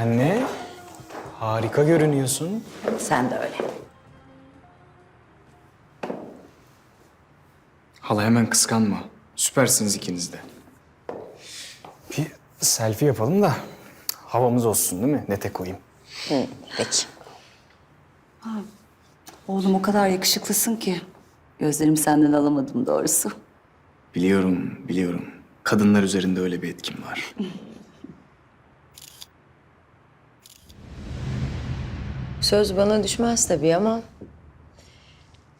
Anne, harika görünüyorsun. Sen de öyle. Hala hemen kıskanma. Süpersiniz ikiniz de. Bir selfie yapalım da havamız olsun değil mi? Nete koyayım. Peki. Oğlum o kadar yakışıklısın ki. Gözlerimi senden alamadım doğrusu. Biliyorum, biliyorum. Kadınlar üzerinde öyle bir etkim var. Söz bana düşmez tabii ama...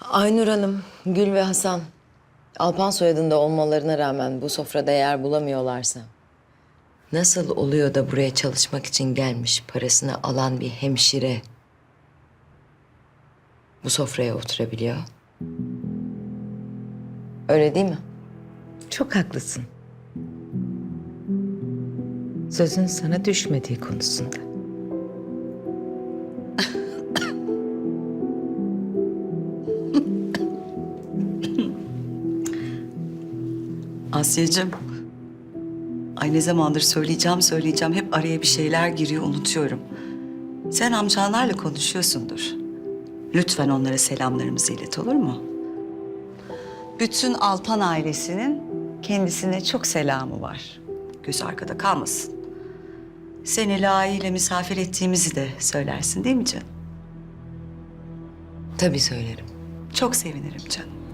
Aynur Hanım, Gül ve Hasan... Alpan soyadında olmalarına rağmen bu sofrada yer bulamıyorlarsa... Nasıl oluyor da buraya çalışmak için gelmiş parasını alan bir hemşire... Bu sofraya oturabiliyor? Öyle değil mi? Çok haklısın. Sözün sana düşmediği konusunda. Asya'cığım. Ay ne zamandır söyleyeceğim söyleyeceğim. Hep araya bir şeyler giriyor unutuyorum. Sen amcanlarla konuşuyorsundur. Lütfen onlara selamlarımızı ilet olur mu? Bütün Alpan ailesinin kendisine çok selamı var. Göz arkada kalmasın. Seni layığıyla misafir ettiğimizi de söylersin değil mi canım? Tabii söylerim. Çok sevinirim canım.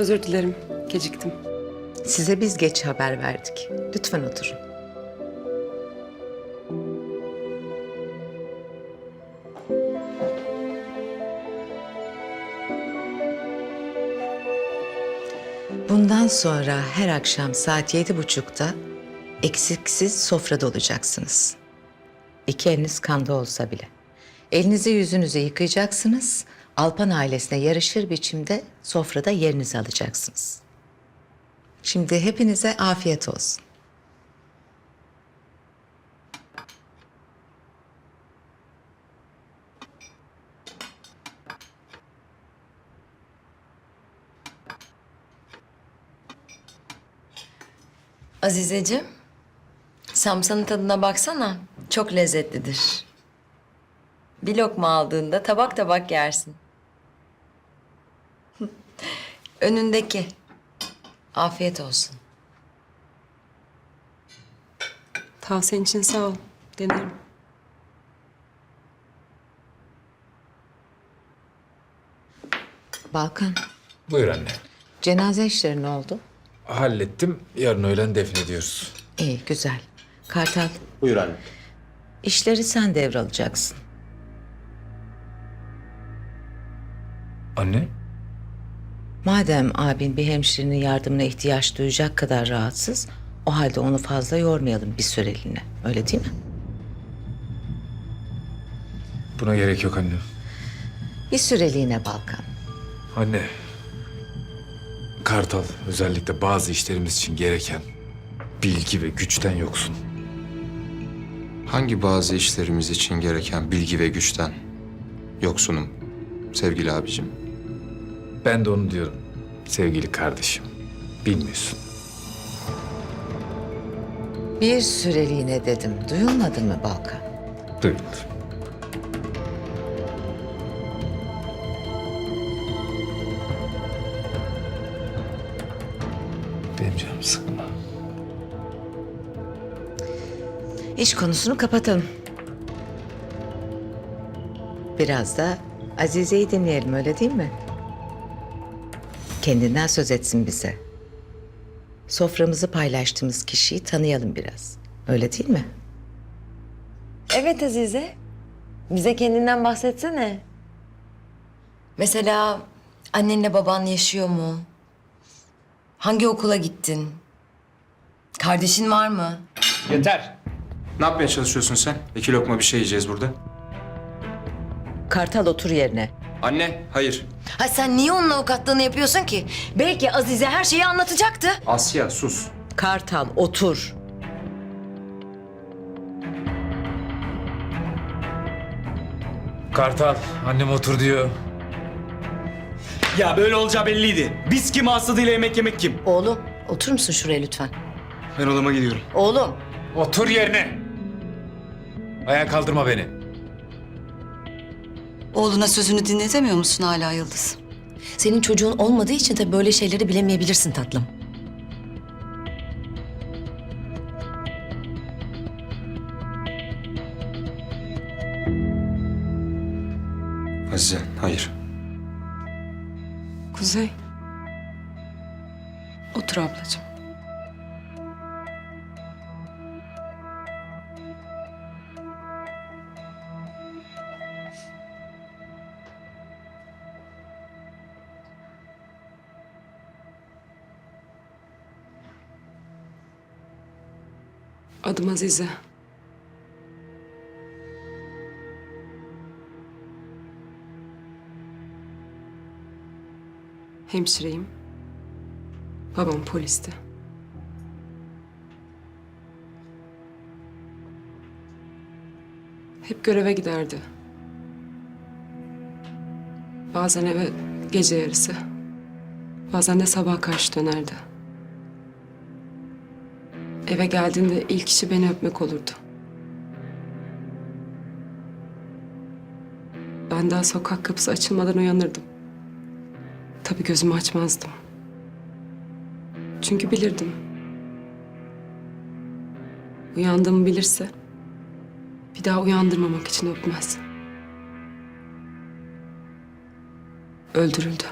Özür dilerim. Geciktim. Size biz geç haber verdik. Lütfen oturun. Bundan sonra her akşam saat yedi buçukta eksiksiz sofrada olacaksınız. İki eliniz kanda olsa bile. Elinizi yüzünüzü yıkayacaksınız. Alpan ailesine yarışır biçimde sofrada yerinizi alacaksınız. Şimdi hepinize afiyet olsun. Azizeciğim, samsanın tadına baksana. Çok lezzetlidir. Bir lokma aldığında tabak tabak yersin. Önündeki. Afiyet olsun. Tavsiyen için sağ ol. Denerim. Balkan, Buyur anne. cenaze işleri ne oldu? Hallettim. Yarın öğlen defnediyoruz. İyi, güzel. Kartal, Buyur anne. işleri sen devralacaksın. Anne? Madem abin bir hemşirenin yardımına ihtiyaç duyacak kadar rahatsız, o halde onu fazla yormayalım bir süreliğine. Öyle değil mi? Buna gerek yok anne. Bir süreliğine Balkan. Anne. Kartal özellikle bazı işlerimiz için gereken bilgi ve güçten yoksun. Hangi bazı işlerimiz için gereken bilgi ve güçten yoksunum sevgili abicim? Ben de onu diyorum. Sevgili kardeşim. Bilmiyorsun. Bir süreliğine dedim. Duyulmadı mı Balkan? Duyuldu. Benim canım sıkma. İş konusunu kapatalım. Biraz da Azize'yi dinleyelim öyle değil mi? Kendinden söz etsin bize. Soframızı paylaştığımız kişiyi tanıyalım biraz. Öyle değil mi? Evet Azize. Bize kendinden bahsetsene. Mesela annenle baban yaşıyor mu? Hangi okula gittin? Kardeşin var mı? Yeter. Ne yapmaya çalışıyorsun sen? İki lokma bir şey yiyeceğiz burada. Kartal otur yerine. Anne, hayır. Ha sen niye onun avukatlığını yapıyorsun ki? Belki Azize her şeyi anlatacaktı. Asya, sus. Kartal otur. Kartal annem otur diyor. Ya böyle olacağı belliydi. Biz kim hastalığıyla yemek yemek kim? Oğlum oturur musun şuraya lütfen? Ben odama gidiyorum. Oğlum Otur yerine. Ayağa kaldırma beni. Oğluna sözünü dinletemiyor musun hala Yıldız? senin çocuğun olmadığı için de böyle şeyleri bilemeyebilirsin tatlım. Azize, hayır. Kuzey. Otur ablacığım. Adım Azize. Hemşireyim. Babam polisti. Hep göreve giderdi. Bazen eve gece yarısı. Bazen de sabah karşı dönerdi. Eve geldiğinde ilk işi beni öpmek olurdu. Ben daha sokak kapısı açılmadan uyanırdım. Tabii gözümü açmazdım. Çünkü bilirdim. Uyandığımı bilirse bir daha uyandırmamak için öpmez. Öldürüldü.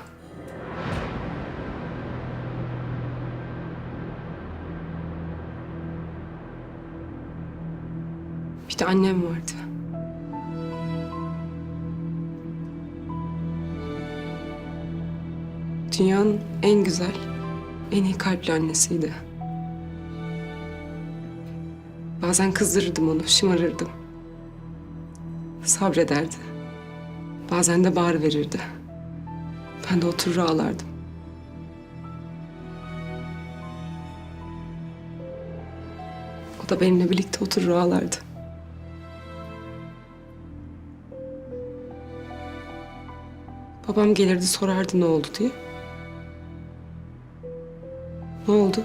De annem vardı. Dünyanın en güzel, en iyi kalpli annesiydi. Bazen kızdırırdım onu, şımarırdım. Sabrederdi. Bazen de bağır verirdi. Ben de oturur ağlardım. O da benimle birlikte oturur ağlardı. Babam gelirdi sorardı ne oldu diye. Ne oldu?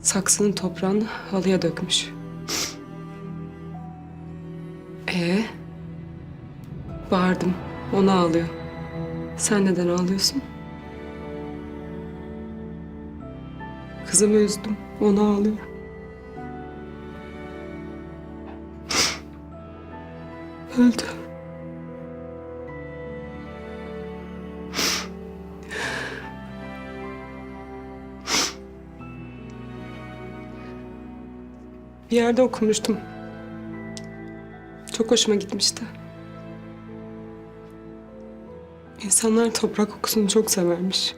Saksının toprağını halıya dökmüş. Ee? Bağırdım. Ona ağlıyor. Sen neden ağlıyorsun? Kızımı üzdüm. Ona ağlıyor. Öldü. Bir yerde okumuştum. Çok hoşuma gitmişti. İnsanlar toprak kokusunu çok severmiş.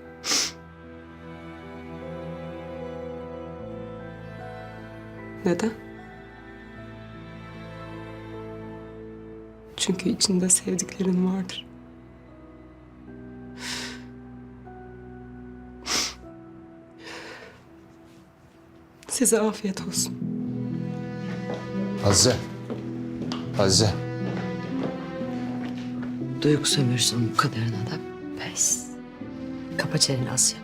Neden? Çünkü içinde sevdiklerin vardır. Size afiyet olsun. Azize. Azize. Duygu sömürsün bu kadarına da pes. Kapa çeneni Asya.